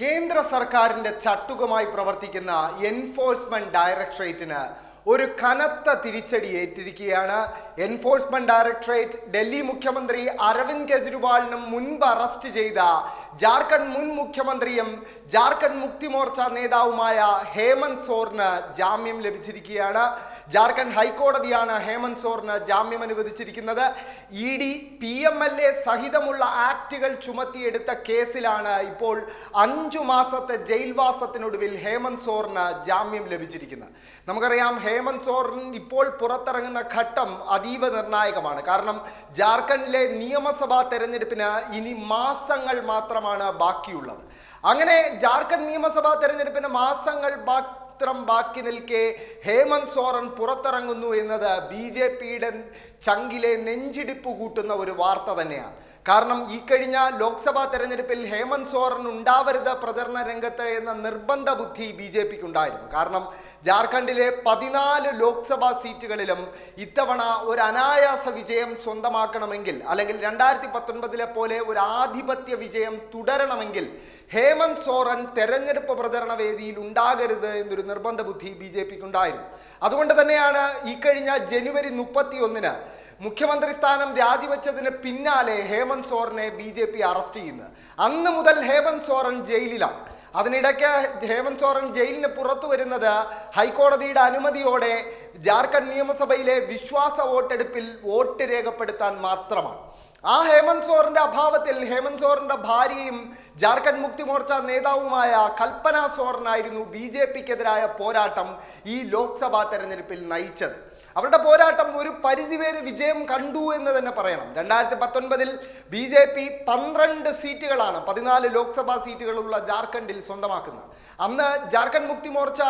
കേന്ദ്ര സർക്കാരിന്റെ ചട്ടുകമായി പ്രവർത്തിക്കുന്ന എൻഫോഴ്സ്മെന്റ് ഡയറക്ടറേറ്റിന് ഒരു കനത്ത തിരിച്ചടി ഏറ്റിരിക്കുകയാണ്. എൻഫോഴ്സ്മെന്റ് ഡയറക്ടറേറ്റ് ഡൽഹി മുഖ്യമന്ത്രി അരവിന്ദ് കെജ്രിവാളിനും മുൻപ് അറസ്റ്റ് ചെയ്ത ജാർഖണ്ഡ് മുൻ മുഖ്യമന്ത്രിയും ജാർഖണ്ഡ് മുക്തി മോർച്ച നേതാവുമായ ഹേമന്ത് സോറിന് ജാമ്യം ലഭിച്ചിരിക്കുകയാണ്. ജാർഖണ്ഡ് ഹൈക്കോടതിയാണ് ഹേമന്ത് സോറിന് ജാമ്യം അനുവദിച്ചിരിക്കുന്നത്. E D P M L A സഹിതമുള്ള ആക്ടുകൾ ചുമത്തിയെടുത്ത കേസിലാണ് ഇപ്പോൾ അഞ്ചു മാസത്തെ ജയിൽവാസത്തിനൊടുവിൽ ഹേമന്ത് സോറിന് ജാമ്യം ലഭിച്ചിരിക്കുന്നത്. നമുക്കറിയാം ഹേമന്ത് സോറിൻ ഇപ്പോൾ പുറത്തിറങ്ങുന്ന ഘട്ടം അതീവ നിർണായകമാണ്. കാരണം ജാർഖണ്ഡിലെ നിയമസഭാ തെരഞ്ഞെടുപ്പിന് ഇനി മാസങ്ങൾ മാത്രമാണ് ബാക്കിയുള്ളത്. അങ്ങനെ ജാർഖണ്ഡ് നിയമസഭാ തെരഞ്ഞെടുപ്പിന് മാസങ്ങൾ മാത്രം ബാക്കി നിൽക്കെ ഹേമന്ത് സോറൻ പുറത്തിറങ്ങുന്നു എന്നത് ബി ജെ പിയുടെ ചങ്കിലെ നെഞ്ചിടിപ്പ് കൂട്ടുന്ന ഒരു വാർത്ത തന്നെയാണ്. കാരണം ഈ കഴിഞ്ഞ ലോക്സഭാ തെരഞ്ഞെടുപ്പിൽ ഹേമന്ത് സോറൻ ഉണ്ടാവരുത് പ്രചരണ രംഗത്ത് എന്ന നിർബന്ധ ബുദ്ധി ബി ജെ പിക്ക് ഉണ്ടായിരുന്നു കാരണം ജാർഖണ്ഡിലെ പതിനാല് ലോക്സഭാ സീറ്റുകളിലും ഇത്തവണ ഒരു അനായാസ വിജയം സ്വന്തമാക്കണമെങ്കിൽ അല്ലെങ്കിൽ രണ്ടായിരത്തി പത്തൊൻപതിലെ പോലെ ഒരു ആധിപത്യ വിജയം തുടരണമെങ്കിൽ ഹേമന്ത് സോറൻ തെരഞ്ഞെടുപ്പ് പ്രചരണ വേദിയിൽ ഉണ്ടാകരുത് എന്നൊരു നിർബന്ധ ബുദ്ധി ബി ജെ പിക്ക് ഉണ്ടായിരുന്നു അതുകൊണ്ട് തന്നെയാണ് ഈ കഴിഞ്ഞ ജനുവരി മുപ്പത്തി ഒന്നിന് മുഖ്യമന്ത്രി സ്ഥാനം രാജിവെച്ചതിന് പിന്നാലെ ഹേമന്ത് സോറനെ ബി ജെ പി അറസ്റ്റ് ചെയ്യുന്നത് അന്ന് മുതൽ ഹേമന്ത് സോറൻ ജയിലിലാണ്. അതിനിടയ്ക്ക് ഹേമന്ത് സോറൻ ജയിലിന് പുറത്തു വരുന്നത് ഹൈക്കോടതിയുടെ അനുമതിയോടെ ജാർഖണ്ഡ് നിയമസഭയിലെ വിശ്വാസ വോട്ടെടുപ്പിൽ വോട്ട് രേഖപ്പെടുത്താൻ മാത്രമാണ്. ആ ഹേമന്ത് സോറിന്റെ അഭാവത്തിൽ ഹേമന്ത് സോറിന്റെ ഭാര്യയും ജാർഖണ്ഡ് മുക്തി മോർച്ച നേതാവുമായ കൽപ്പന സോറിനായിരുന്നു ബി ജെ പിക്കെതിരായ പോരാട്ടം ഈ ലോക്സഭാ തെരഞ്ഞെടുപ്പിൽ നയിച്ചത്. അവരുടെ പോരാട്ടം ഒരു പരിധിവരെ വിജയം കണ്ടു എന്ന് തന്നെ പറയണം. രണ്ടായിരത്തി പത്തൊൻപതിൽ ബി ജെ പി പന്ത്രണ്ട് സീറ്റുകളാണ് പതിനാല് ലോക്സഭാ സീറ്റുകളുള്ള ജാർഖണ്ഡിൽ സ്വന്തമാക്കുന്നത്. അന്ന് ജാർഖണ്ഡ് മുക്തി മോർച്ച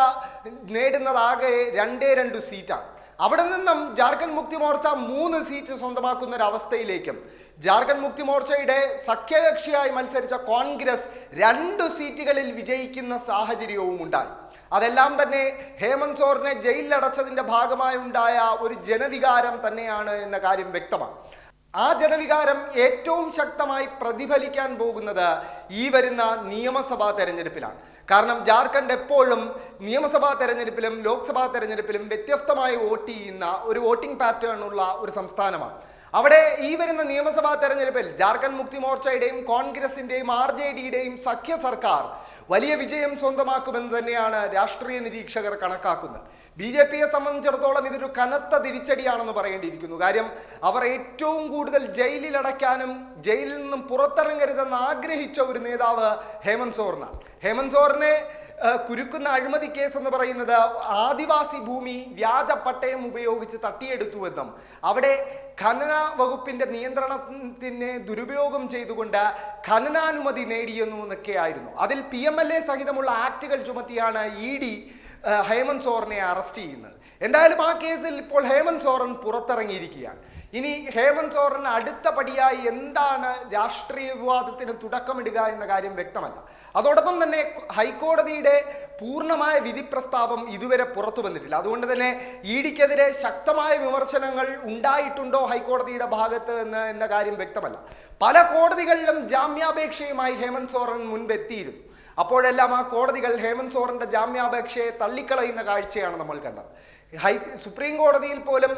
നേടുന്നതാകെ രണ്ടേ രണ്ട് സീറ്റാണ്. അവിടെ നിന്നും ജാർഖണ്ഡ് മുക്തി മോർച്ച മൂന്ന് സീറ്റ് സ്വന്തമാക്കുന്ന ഒരു അവസ്ഥയിലേക്കും ജാർഖണ്ഡ് മുക്തി മോർച്ചയുടെ സഖ്യകക്ഷിയായി മത്സരിച്ച കോൺഗ്രസ് രണ്ടു സീറ്റുകളിൽ വിജയിക്കുന്ന സാഹചര്യവും ഉണ്ടായി. അതെല്ലാം തന്നെ ഹേമന്ത് സോറിനെ ജയിലിലടച്ചതിന്റെ ഭാഗമായി ഉണ്ടായ ഒരു ജനവികാരം തന്നെയാണ് എന്ന കാര്യം വ്യക്തമാണ്. ആ ജനവികാരം ഏറ്റവും ശക്തമായി പ്രതിഫലിക്കാൻ പോകുന്നത് ഈ വരുന്ന നിയമസഭാ തെരഞ്ഞെടുപ്പിലാണ്. കാരണം ജാർഖണ്ഡ് എപ്പോഴും നിയമസഭാ തെരഞ്ഞെടുപ്പിലും ലോക്സഭാ തെരഞ്ഞെടുപ്പിലും വ്യത്യസ്തമായി വോട്ട് ചെയ്യുന്ന ഒരു വോട്ടിംഗ് പാറ്റേൺ ഉള്ള ഒരു സംസ്ഥാനമാണ്. അവിടെ ഈ വരുന്ന നിയമസഭാ തെരഞ്ഞെടുപ്പിൽ ജാർഖണ്ഡ് മുക്തി മോർച്ചയുടെയും കോൺഗ്രസിന്റെയും ആർ ജെ ഡിയുടെയും സഖ്യ സർക്കാർ വലിയ വിജയം സ്വന്തമാക്കുമെന്ന് തന്നെയാണ് രാഷ്ട്രീയ നിരീക്ഷകർ കണക്കാക്കുന്നത്. ബി ജെ പിയെ സംബന്ധിച്ചിടത്തോളം ഇതൊരു കനത്ത തിരിച്ചടിയാണെന്ന് പറയേണ്ടിയിരിക്കുന്നു. കാര്യം അവർ ഏറ്റവും കൂടുതൽ ജയിലിൽ അടയ്ക്കാനും ജയിലിൽ നിന്നും പുറത്തിറങ്ങരുതെന്ന് ആഗ്രഹിച്ച ഒരു നേതാവ് ഹേമന്ത് സോറിനാണ്. ഹേമന്ത് സോറിനെ കുരുക്കുന്ന അഴിമതി കേസ് എന്ന് പറയുന്നത് ആദിവാസി ഭൂമി വ്യാജ പട്ടയം ഉപയോഗിച്ച് തട്ടിയെടുത്തുവെന്നും അവിടെ ഖനന വകുപ്പിന്റെ നിയന്ത്രണത്തിന് ദുരുപയോഗം ചെയ്തുകൊണ്ട് ഖനനാനുമതി നേടിയെന്നും എന്നൊക്കെയായിരുന്നു അതിൽ പി എം എൽ എ സഹിതമുള്ള ആക്ടുകൾ ചുമത്തിയാണ് ഇ ഡി ഹേമന്ത് സോറിനെ അറസ്റ്റ് ചെയ്യുന്നത്. എന്തായാലും ആ കേസിൽ ഇപ്പോൾ ഹേമന്ത് സോറൻ പുറത്തിറങ്ങിയിരിക്കുകയാണ്. ഇനി ഹേമന്ത് സോറൻ അടുത്ത പടിയായി എന്താണ് രാഷ്ട്രീയ വിവാദത്തിന് തുടക്കമിടുക എന്ന കാര്യം വ്യക്തമല്ല. അതോടൊപ്പം തന്നെ ഹൈക്കോടതിയുടെ പൂർണമായ വിധി പ്രസ്താവം ഇതുവരെ പുറത്തു വന്നിട്ടില്ല. അതുകൊണ്ട് തന്നെ ഇ ഡിക്കെതിരെ ശക്തമായ വിമർശനങ്ങൾ ഉണ്ടായിട്ടുണ്ടോ ഹൈക്കോടതിയുടെ ഭാഗത്ത് എന്ന് എന്ന കാര്യം വ്യക്തമല്ല. പല കോടതികളിലും ജാമ്യാപേക്ഷയുമായി ഹേമന്ത് സോറൻ മുൻപെത്തിയിരുന്നു. അപ്പോഴെല്ലാം ആ കോടതികൾ ഹേമന്ത് സോറന്റെ ജാമ്യാപേക്ഷയെ തള്ളിക്കളയുന്ന കാഴ്ചയാണ് നമ്മൾ കണ്ടത്. ഹൈ സുപ്രീം കോടതിയിൽ പോലും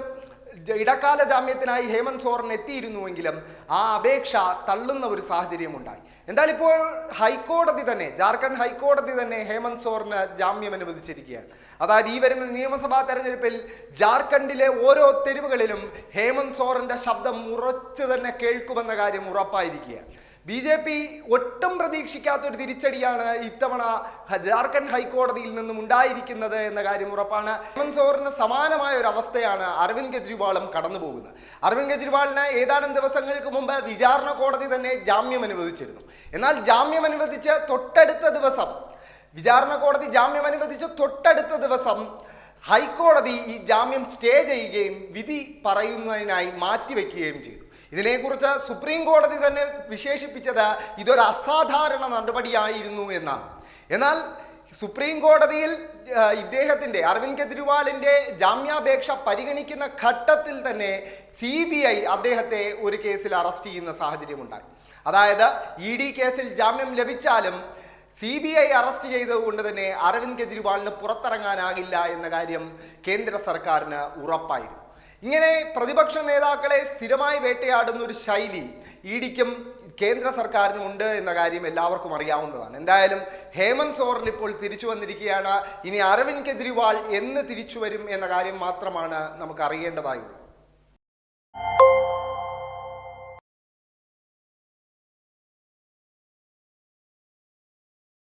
ഇടക്കാല ജാമ്യത്തിനായി ഹേമന്ത് സോറൻ എത്തിയിരുന്നുവെങ്കിലും ആ അപേക്ഷ തള്ളുന്ന ഒരു സാഹചര്യം ഉണ്ടായി എന്തായാലും ഇപ്പോൾ ഹൈക്കോടതി തന്നെ ജാർഖണ്ഡ് ഹൈക്കോടതി തന്നെ ഹേമന്ത് സോറിന് ജാമ്യം അനുവദിച്ചിരിക്കുകയാണ്. അതായത് ഈ വരുന്ന നിയമസഭാ തെരഞ്ഞെടുപ്പിൽ ജാർഖണ്ഡിലെ ഓരോ തെരുവുകളിലും ഹേമന്ത് സോറിന്റെ ശബ്ദം ഉറച്ചു തന്നെ കേൾക്കുമെന്ന കാര്യം ഉറപ്പായിരിക്കുകയാണ്. ബി ജെ പി ഒട്ടും പ്രതീക്ഷിക്കാത്ത ഒരു തിരിച്ചടിയാണ് ഇത്തവണ ജാർഖണ്ഡ് ഹൈക്കോടതിയിൽ നിന്നും ഉണ്ടായിരിക്കുന്നത് എന്ന കാര്യം ഉറപ്പാണ്. ഹേമന്ത് സോറിന് സമാനമായ ഒരു അവസ്ഥയാണ് അരവിന്ദ് കെജ്രിവാളും കടന്നു പോകുന്നത് അരവിന്ദ് കെജ്രിവാളിന് ഏതാനും ദിവസങ്ങൾക്ക് മുമ്പ് വിചാരണ കോടതി തന്നെ ജാമ്യം അനുവദിച്ചിരുന്നു. എന്നാൽ ജാമ്യം അനുവദിച്ച് തൊട്ടടുത്ത ദിവസം വിചാരണ കോടതി ജാമ്യം അനുവദിച്ച് തൊട്ടടുത്ത ദിവസം ഹൈക്കോടതി ഈ ജാമ്യം സ്റ്റേ ചെയ്യുകയും വിധി പറയുന്നതിനായി മാറ്റിവെക്കുകയും ചെയ്തു. ഇതിനെക്കുറിച്ച് സുപ്രീം കോടതി തന്നെ വിശേഷിപ്പിച്ചത് ഇതൊരു അസാധാരണ നടപടിയായിരുന്നു എന്നാണ്. എന്നാൽ സുപ്രീം കോടതിയിൽ ഇദ്ദേഹത്തിന്റെ അരവിന്ദ് കെജ്രിവാളിന്റെ ജാമ്യാപേക്ഷ പരിഗണിക്കുന്ന ഘട്ടത്തിൽ തന്നെ സി ബി ഐ അദ്ദേഹത്തെ ഒരു കേസിൽ അറസ്റ്റ് ചെയ്യുന്ന സാഹചര്യമുണ്ടായി. അതായത് ഇ ഡി കേസിൽ ജാമ്യം ലഭിച്ചാലും സി ബി ഐ അറസ്റ്റ് ചെയ്തതുകൊണ്ട് തന്നെ അരവിന്ദ് കെജ്രിവാളിന് പുറത്തിറങ്ങാനാകില്ല എന്ന കാര്യം കേന്ദ്ര സർക്കാരിന് ഉറപ്പായിരുന്നു. ഇങ്ങനെ പ്രതിപക്ഷ നേതാക്കളെ സ്ഥിരമായി വേട്ടയാടുന്ന ഒരു ശൈലി ഇടിക്കും കേന്ദ്ര സർക്കാരിനും ഉണ്ട് എന്ന കാര്യം എല്ലാവർക്കും അറിയാവുന്നതാണ്. എന്തായാലും ഹേമന്ത് സോറൻ ഇപ്പോൾ തിരിച്ചു വന്നിരിക്കുകയാണ്. ഇനി അരവിന്ദ് കെജ്രിവാൾ എന്ന് തിരിച്ചു വരും എന്ന കാര്യം മാത്രമാണ് നമുക്ക് അറിയേണ്ടതായുള്ളത്